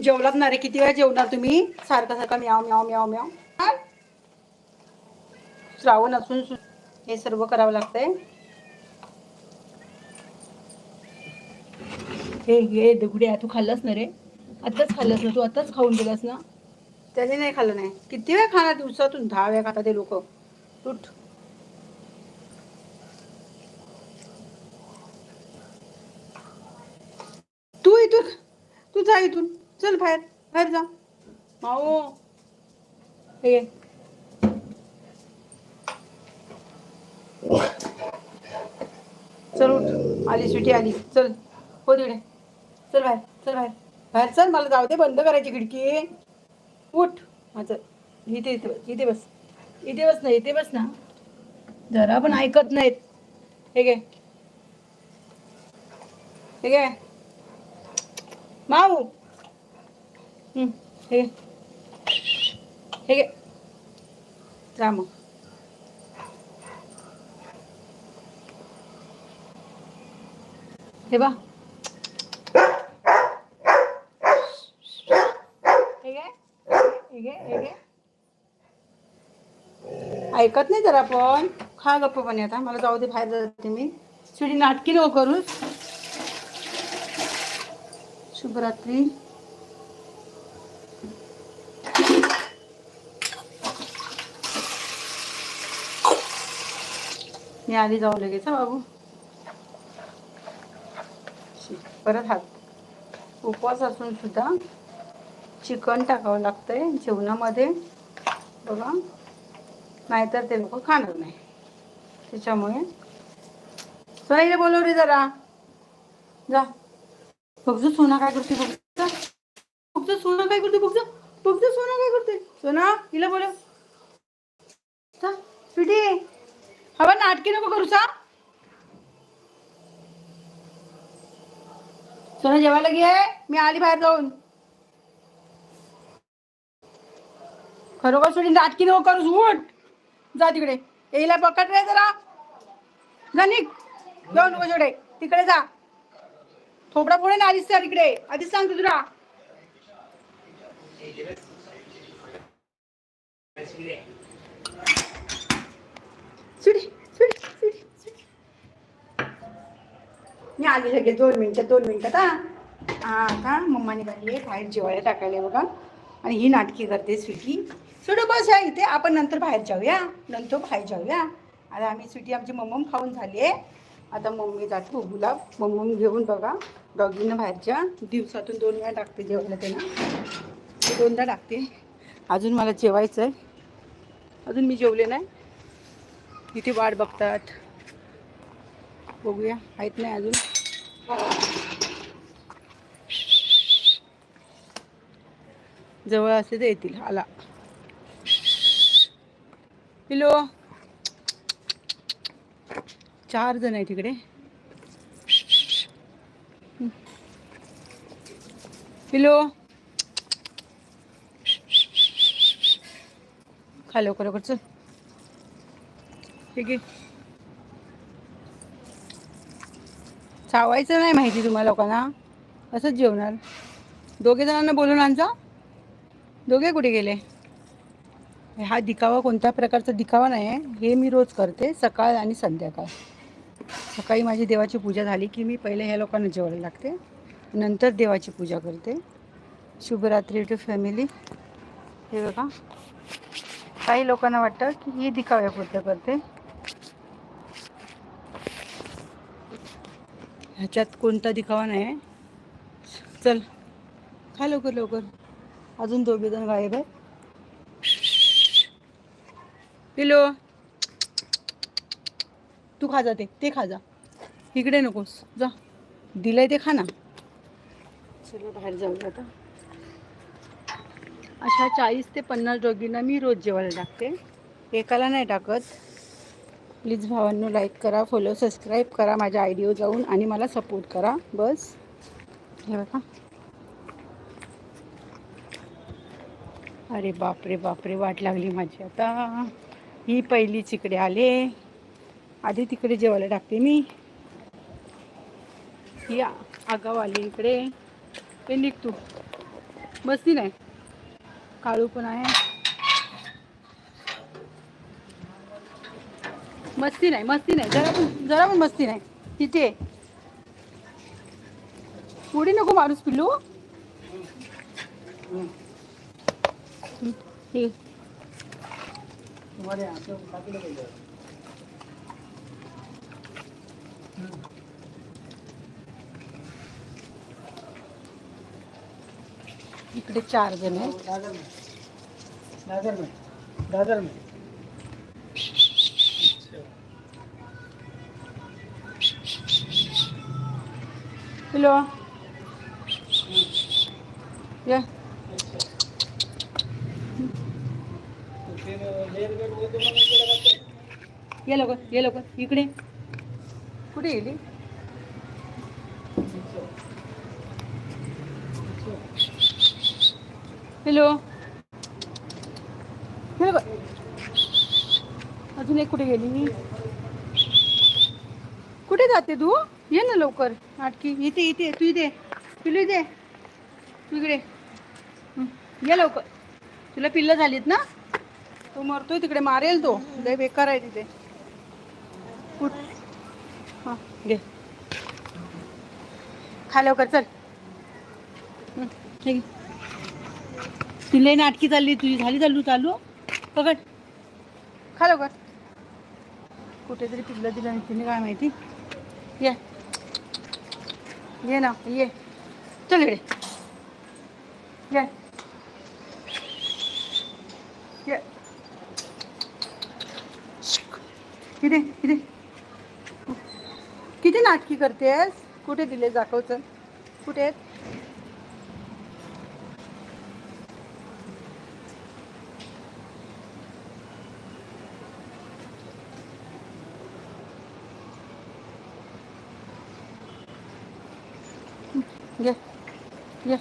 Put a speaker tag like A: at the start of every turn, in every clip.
A: जेवलात ना रे? किती वेळा जेवणार तुम्ही? सारखा सारखा म्याव म्याव म्याव म्याव. श्रावण असून सु- हे सर्व करावं लागतंय. हे हे दगुड्या तू खाल्लंस ना रे? आत्ताच खाल्लंस ना? तू आत्ताच खाऊन गेलास ना? त्याने नाही खाल्लं नाही. किती वेळ खाणार दिवसातून? दहा वेळा खाता ते लोक. उठ. तू इथून तू जा इथून. चल बाहेर बाहेर जा. माओ हे. चल उठ. आली सुटी आली. चल. हो तिकडे. चल बाहेर चल बाहेर. बाहेर चल मला जाऊ दे बंद करायची खिडकी. उठ. माझं इथे इथे बस इथे बस. इथे बस ना इथे बस ना. जरा पण ऐकत नाहीत. हे घे. हे घे. माऊ हे हे घे जा मग हे बा हे ऐकत नाही जरा पण खा गप्पपणे आता मला जाऊ दे बाहेर जाते मी शिडी नाटकी नको करू शुभरात्री मी आली जाऊ लगेच हा बाबू. परत हात. उपवास असून सुद्धा चिकन टाकावं लागतंय जेवणामध्ये. बघा. नाहीतर ते लोक खाणार नाही. त्याच्यामुळे. सोनाईला बोलव रे जरा. जा. बघजो सोना काय करते बघ बघजो सोना काय करते बघजो बघजो सोना काय करते सोना हिला बोलव. जा. पिटी हवा नाटकी नको करू सा. सोना जेवायला घे. मी आली बाहेर जाऊन. खरोखर सोडी नाटकी नको करू उठ. जा तिकडे. येईला पकड रे जरा. जा निघ. जाऊ नको जोडे तिकडे जा. थोपडा पुढे ना आधीच सर तिकडे. आधीच सांगतो तुला. सुडी सुडी सुडी सुडी मी आली लगेच दोन मिनटं दोन मिनटात हा हा आता मम्माने आहे बाहेर जेवायला टाकायला बघा. आणि ही नाटकी करते स्वीटी. सोडू बस या इथे. आपण नंतर बाहेर जाऊया. नंतर बाहेर जाऊया. आता आम्ही स्वीटी आमची मम्मम खाऊन झाली आहे. आता मम्मी जातो गुलाब मम्मम घेऊन बघा. डॉगीनं बाहेरच्या दिवसातून दोन वेळा टाकते जेवायला त्यांना दोनदा टाकते. अजून मला जेवायचं आहे अजून मी जेवले नाही. इथे वाट बघतात? बघूया. आहेत नाही अजून? जवळ असले तर येतील. आला. हॅलो. चार जण आहे तिकडे हॅलो. खा लवकर लवकर. चल. ठीक आहे. चावायचं नाही माहिती तुम्हाला लोकांना. असंच जेवणार. दोघे जणांना बोलून आणजा. दोघे कुठे गेले? हा दिखावा कोणत्या प्रकारचा दिखावा नाही आहे. हे मी रोज करते सकाळ आणि संध्याकाळ. सकाळी माझी देवाची पूजा झाली की मी पहिले ह्या लोकांना जेवायला लागते. नंतर देवाची पूजा करते. शुभरात्री टू फॅमिली हे बघा. काही लोकांना वाटतं की ही दिखाव्यापुरतं करते. ह्याच्यात कोणता दिखावा नाही चल खा लवकर लवकर. अजून दोघे जण गायब आहे पिलो. तू खा जा ते ते खा जा. इकडे नकोस जा. दिलंय ते खा ना चलो बाहेर जाऊ आता. अशा चाळीस ते पन्नास डॉगींना मी रोज जेवायला टाकते. एकाला नाही टाकत. प्लीज भावांनो लाईक करा फॉलो सबस्क्राईब करा माझ्या आयडिओ जाऊन आणि मला सपोर्ट करा. बस. हे बघा. अरे बापरे बापरे वाट लागली माझी आता. ही पहिलीच इकडे आले. आधी तिकडे जेवायला टाकते मी. ही आ- आगाव आली इकडे. ते निघ तू. नाही. काळू पण आहे. मस्ती नाही मस्ती नाही. जरा जरा पण मस्ती नाही. तिथे. उडी नको मारूस पिल्लू. इकडे चार जण आहेत.
B: दादर में दादर में दादर में
A: हॅलो या ये लवकर ये लवकर इकडे कुठे गेली हॅलो हे अजून एक कुठे गेली कुठे जाते तू ये ना लवकर. नाटकी. इथे इथे. तू इथे. पिलू इथे. तू इकडे. ये लवकर. तुला पिल्लं झालीत ना? तो मरतोय तिकडे. मारेल तो. लय बेकार आहे तिथे. उठ. हां घे. खा लवकर. चल. ठीक हे नाटकी चालली. तुझी झाली चालू चालू. पकड. खा लवकर. कुठेतरी पिल्लं दिलं तिने काय माहिती? या. ये ना ये. चल इकडे. ये. ये. इथे इथे. किती नाटकी करतेस? कुठे दिले दाखव कुठे आहेत ये ये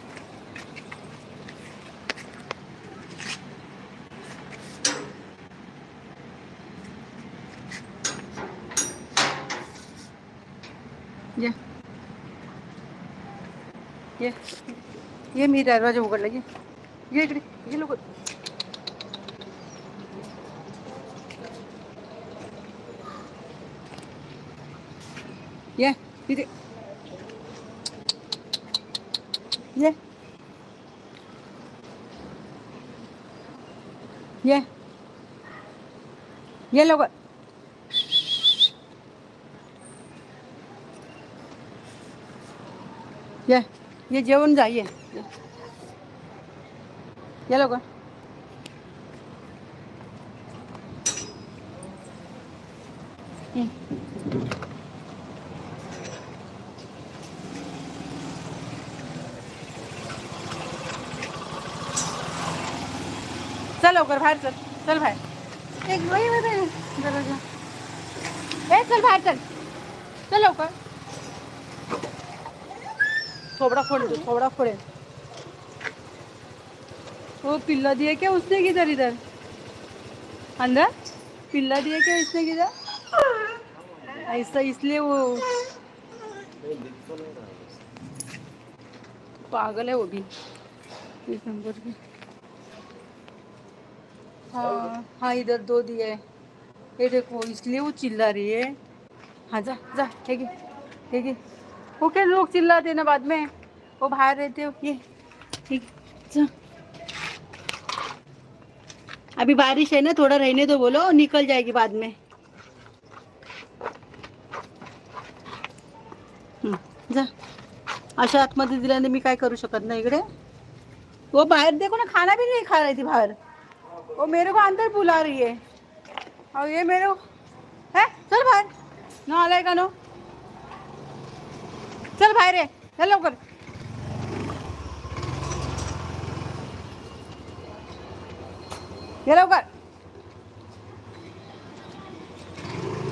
A: ये ये ये मी दरवाजा उघडला ये। ये इकडे ये लोक ये तिथे ये। ये। ये लोक ये। ये जेवण जा ये लोक चल लवकर बाहेर चल. चल बाहेर. एक ए चल बाहेर चल. चल लवकर. थोबड़ा फोड़ दो थोबड़ा फोड़े वो पिल्ला दिया क्या उसने किधर इधर? अंदर? पिल्ला दिया क्या इसने किधर? ऐसा इसलिए वो पागल है वो भी। इस नंबर की हाँ हाँ इधर दो दिए। ये देखो इसलिए वो चिल्ला रही है। हाँ जा जा ठीक है ठीक है। वो क्या लोग चिल्लाते ना बाद में। वो बाहर रहते हो ये ठीक अभी बारिश है ना थोड़ा रहने दो बोलो निकल जाएगी बाद में। जा। अशा आतमध्ये दिल्याने मी काय करू शकत नाही इकडे। वो बाहर देखो ना खाना भी नहीं खा रही थी बाहर। वो मेरे को अंदर बुला रही है। और ये मेरे को है? चल बाहर। ना आलाय का नो? चल बाहेर आहे चल लवकर. ये लवकर.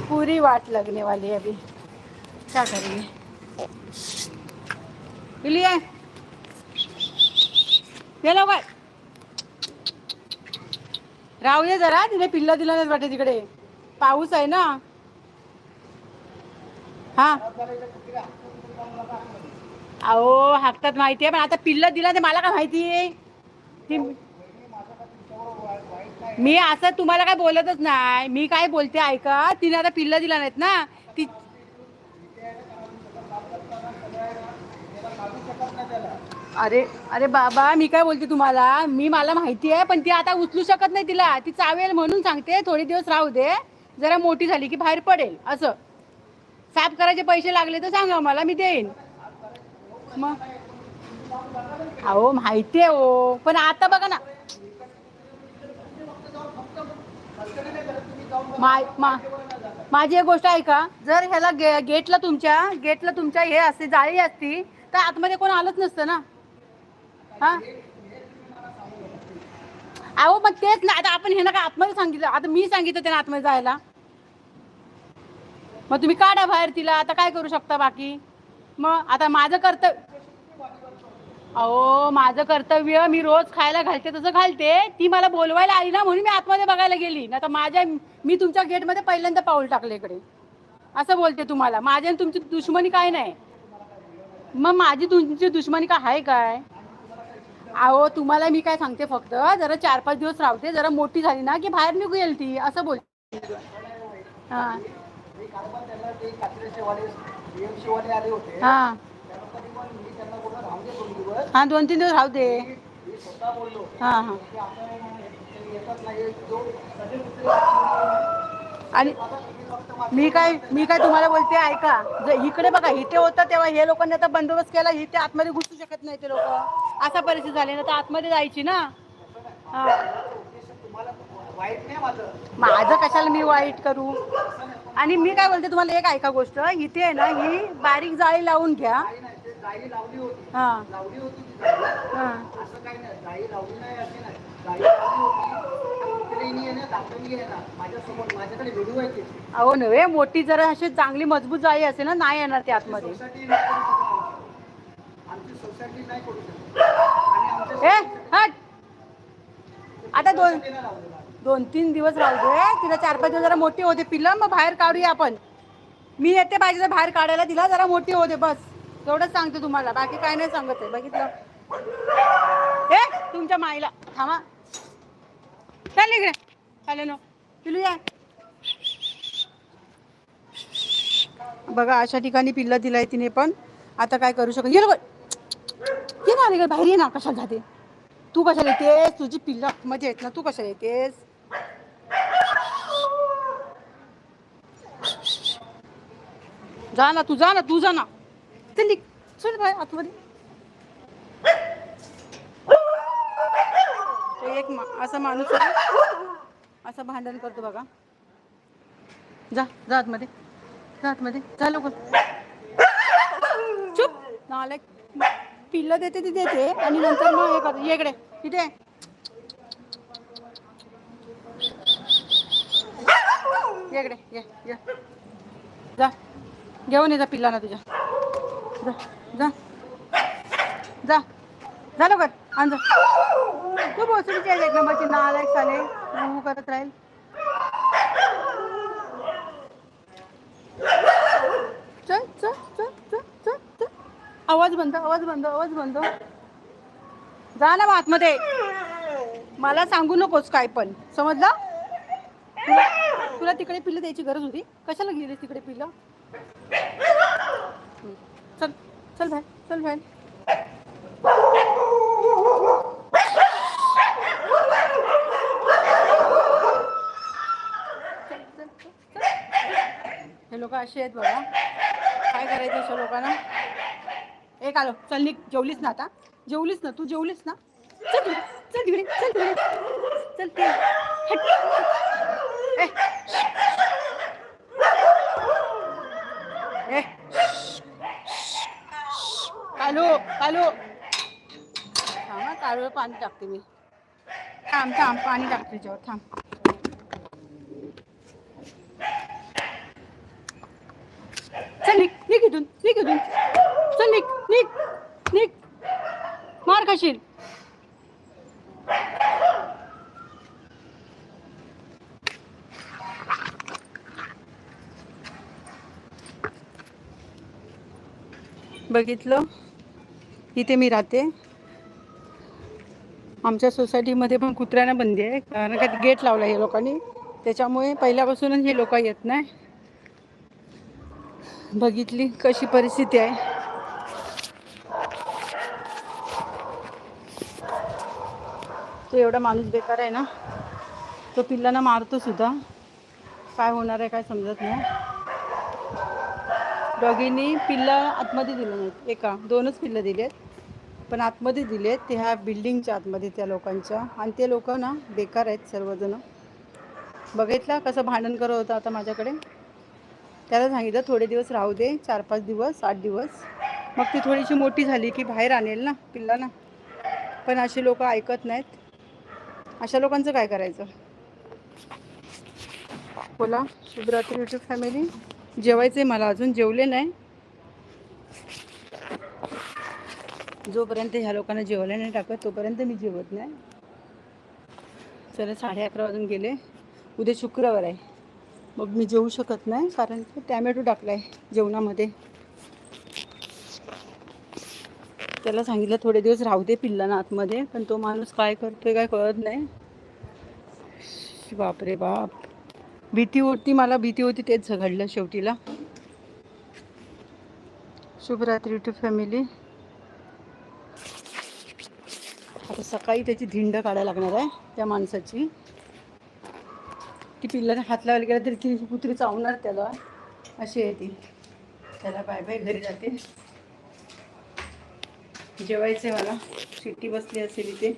A: पूरी वाट लगने वाली है अभी. क्या करेंगे? लिए ये लवकर. राहू दे जरा तिने पिल्ला दिला नाही वाटते तिकडे. पाऊस आहे ना. हा. अहो हाकतात माहिती आहे पण आता पिल्ल दिला ते मला काय माहिती आहे? ती- मी असं तुम्हाला काय बोलतच नाही. मी काय बोलते ऐका. तिने आता पिल्ल दिला नाहीत ना. ती अरे अरे बाबा मी काय बोलते तुम्हाला? मी मला माहिती आहे पण ती आता उचलू शकत नाही तिला. ती चावेल म्हणून सांगते थोडे दिवस राहू दे. जरा मोठी झाली की बाहेर पडेल असं. साफ करायचे पैसे लागले तर सांगा मला मी देईन. मग? अहो माहिती आहे हो पण आता बघा ना. मा- मा- माझी एक गोष्ट ऐका जर ह्याला गे गेटला तुमच्या गेटला तुमच्या हे असते जाळी असती तर आतमध्ये कोण आलंच नसतं ना. हा? अहो मग तेच ना आता आपण हे ना का आतमध्ये सांगितलं आता मी सांगितलं त्याला आतमध्ये जायला. मग तुम्ही काढा बाहेर तिला आता काय करू शकता बाकी? मग आता माझं कर्तव्य अहो माझं कर्तव्य मी रोज खायला घालते तसं घालते. ती मला बोलवायला आली ना म्हणून मी आतमध्ये बघायला गेली. ना तर माझ्या मी तुमच्या गेटमध्ये पहिल्यांदा पाऊल टाकले इकडे. असं बोलते तुम्हाला. माझ्या आणि तुमची दुश्मनी काय नाही. मग माझी तुमची दुश्मनी काय आहे काय? अहो तुम्हाला मी काय सांगते फक्त जरा चार पाच दिवस राहते जरा मोठी झाली ना की बाहेर निघू येईल ती. असं बोलते. हां. हां. हां दोन तीन दिवस राहू दे. हां हां. आणि मी काय मी काय तुम्हाला बोलते ऐका. जर इकडे बघा इथे होतं तेव्हा हे लोकांनी आता बंदोबस्त केला इथे आतमध्ये घुसू शकत नाही ते लोक. असा परिस्थिती झाली ना तर आतमध्ये जायची ना. हा.
B: माझं
A: कशाला मी वाईट करू? आणि मी काय बोलते तुम्हाला एक ऐका गोष्ट. इथे आहे ना ही बारीक जाळी लावून घ्या. हा. अहो नव्हे मोठी जरा अशी चांगली मजबूत जाळी असेल ना नाही येणार ते आतमध्ये. ए हट. आता दोन दोन तीन दिवस राहू दे. तिला चार पाच दिवस जरा मोठी होते पिलं मग बाहेर काढूया आपण. मी येते पाहिजे तर बाहेर काढायला. तिला जरा मोठी होते बस. एवढंच सांगते तुम्हाला. बाकी काय नाही सांगत आहे. बघितलं? ए तुमच्या माईला. थांबा. चाल इकडे. चालेल नो. पिलू या. बघा अशा ठिकाणी पिल्ल दिलाय तिने पण. आता काय करू शकत? ये ये ना अलीकडे बाहेर. ये ना. कशाला जाते? तू कशाला येतेस? तुझी पिल्लमध्ये येत ना. तू कशाला येतेस? जा ना तू जा ना तू जा ना. चल निघ. चल बाहेर आतमध्ये. ते एक मा असा माणूस आहे. असं भांडण करतो बघा. जा जा आतमध्ये. जा आतमध्ये. जा लवकर. चुप. नालायक पिल्लं देते ती देते. आणि नंतर मग हे करते. ये इकडे. इथे. ये इकडे. ये ये. जा. घेऊन ये जा पिल्लाना तुझ्या. जा जा. जा. जा लवकर. आण जा. तू भोसडीची आहे एक नंबरची नालायक साले. तू करत राहील. चल चल चल चल चल चल. आवाज बंद आवाज बंद आवाज बंद. जा ना मग आतमध्ये. मला सांगू नकोस काय पण. समजलं? तुला तुला तिकडे पिल्लं द्यायची गरज होती? कशाला गेली तिकडे पिल्लं? चल चल बाहेर चल बाहेर. हे लोक असे आहेत बघा. काय करायचं अशा लोकांना? एक आलो. चल निघ. जेवलीस ना आता? जेवलीस ना? तू जेवलीस ना? चल चल तिकडे. चल तिकडे. चल तिकडे. ए. ए. कालू कालू. थांब हा, कालूला पाणी टाकते मी. थांब थांब पाणी टाकते त्याच्यावर थांब. चल निघ निघ इथून निघ इथून. चल निघ निघ निघ. मार खाशील. बघितलं. इथे मी राहते. आमच्या सोसायटीमध्ये पण कुत्र्यांना बंदी आहे. कारण का गेट लावला आहे लोकांनी. त्याच्यामुळे पहिल्यापासूनच हे लोक येत नाही. बघितली कशी परिस्थिती आहे. तो एवढा माणूस बेकार आहे ना. तो पिल्लांना मारतो सुद्धा. काय होणार आहे काय समजत नाही. डॉगींनी पिल्ला आतमध्ये दिलं नाहीत. एका दोनच पिल्लं दिलेत. पण आतमध्ये दिलेत ते ह्या बिल्डिंगच्या आतमध्ये त्या लोकांच्या. आणि ते लोक ना बेकार आहेत सर्वजण. बघितला कसं भांडण करत होतं आता माझ्याकडे? त्याला सांगितलं थोडे दिवस राहू दे चार पाच दिवस आठ दिवस. मग ती थोडीशी मोठी झाली की बाहेर आणेल ना पिल्ला ना पण असे लोक ऐकत नाहीत. अशा लोकांचं काय करायचं? बोला शुभरात्री युट्यूब फॅमिली. जेवायचं आहे मला अजून जेवले नाही. जोपर्यंत ह्या लोकांना जेवायला नाही टाकत तोपर्यंत मी जेवत नाही. चला साडे अकरा वाजून गेले. उद्या शुक्रवार आहे. मग मी जेवू शकत नाही कारण की टॅमॅटो टाकला आहे जेवणामध्ये. त्याला सांगितलं थोडे दिवस राहू दे पिल्लांना आतमध्ये पण तो माणूस काय करतोय काय कळत नाही. बापरे बाप. भीती होती मला भीती होती तेच घडलं शेवटीला. शुभरात्री टू फॅमिली आता सकाळी त्याची धिंड काढायला लागणार आहे त्या माणसाची. ती पिल्लाने हात लावायला गेला तरी ती कुत्री चावणार त्याला. अशी आहे ती. त्याला बाय बाय घरी जाते. जेवायचं आहे मला. शिट्टी बसली असेल इथे.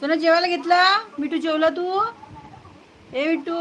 A: सोना जेवायला घेतला? मिठू जेवला तू? ए मिठू.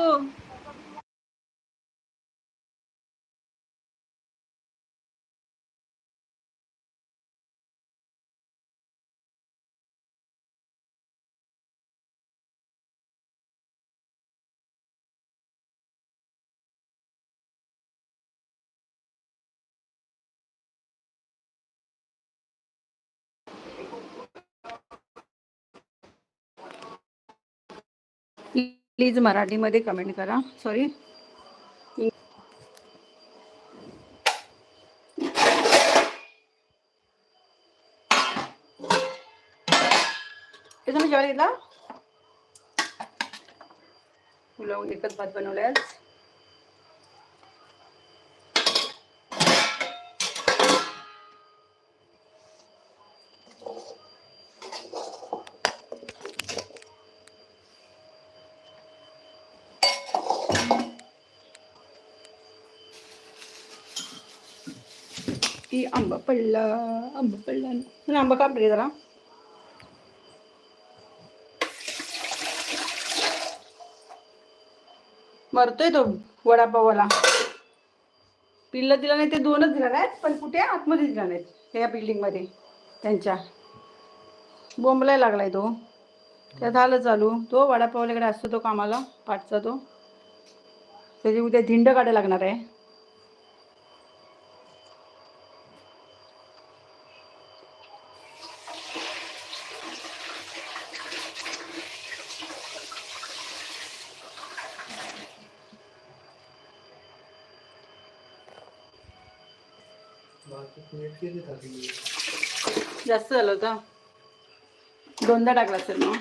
A: प्लीज मराठीमध्ये कमेंट करा. सॉरी तुम्ही घेतला? एकच भात बनवलाय की आंबा पडला आंबा पडला. ना आंबा कापडे जरा. मरतोय तो वडापावाला पिल्ला दिला नाही ते दोनच दिला नाहीत पण कुठे? आतमध्ये दिला नाहीत या बिल्डिंगमध्ये त्यांच्या. बोंबलाय लागलाय तो. त्या झालं चालू. तो वडापावल्याकडे असतो तो कामाला पाठचा तो. त्याची उद्या धिंड काढायला लागणार आहे. जास्त झालं होतं. दोनदा टाकला असेल मग